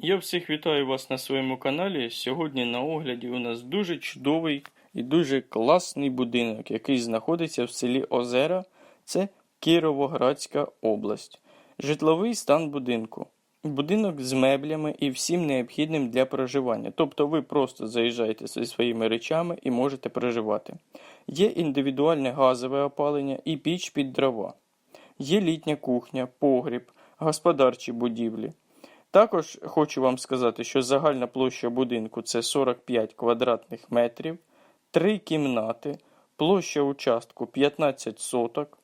Я всіх вітаю вас на своєму каналі. Сьогодні на огляді у нас дуже чудовий і дуже класний будинок, який знаходиться в селі Озера. Це Кіровоградська область. Житловий стан будинку. Будинок з меблями і всім необхідним для проживання. Тобто ви просто заїжджаєте зі своїми речами і можете проживати. Є індивідуальне газове опалення і піч під дрова. Є літня кухня, погріб, господарчі будівлі. Також хочу вам сказати, що загальна площа будинку це 45 квадратних метрів, три кімнати, площа участку 15 соток,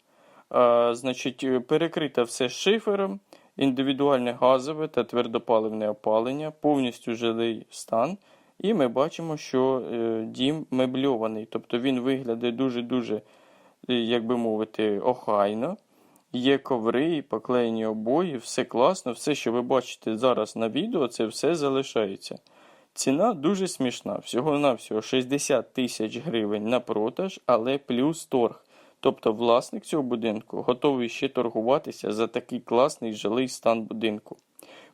а, значить, е, перекрите все шифером, індивідуальне газове та твердопаливне опалення, повністю жилий стан. І ми бачимо, що е, дім мебльований, тобто він виглядає дуже-дуже, е, як би мовити, охайно. Є коври, поклеєні обої, все класно, все, що ви бачите зараз на відео, це все залишається. Ціна дуже смішна, всього-навсього 60 тисяч гривень на продаж, але плюс торг. Тобто власник цього будинку готовий ще торгуватися за такий класний жилий стан будинку.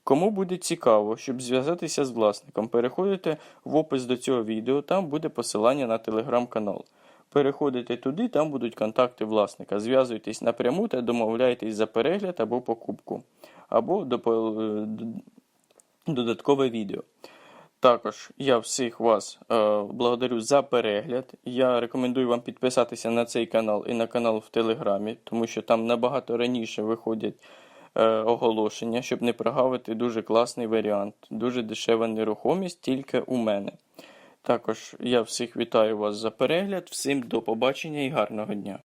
Кому буде цікаво, щоб зв'язатися з власником, переходите в опис до цього відео, там буде посилання на телеграм-канал. Переходите туди, там будуть контакти власника. Зв'язуйтесь напряму та домовляйтесь за перегляд або покупку, або е, додаткове відео. Також я всіх вас е, благодарю за перегляд. Я рекомендую вам підписатися на цей канал і на канал в Телеграмі, тому що там набагато раніше виходять е, оголошення, щоб не прогавити дуже класний варіант. Дуже дешева нерухомість тільки у мене. Також я всіх вітаю вас за перегляд. Всім до побачення і гарного дня.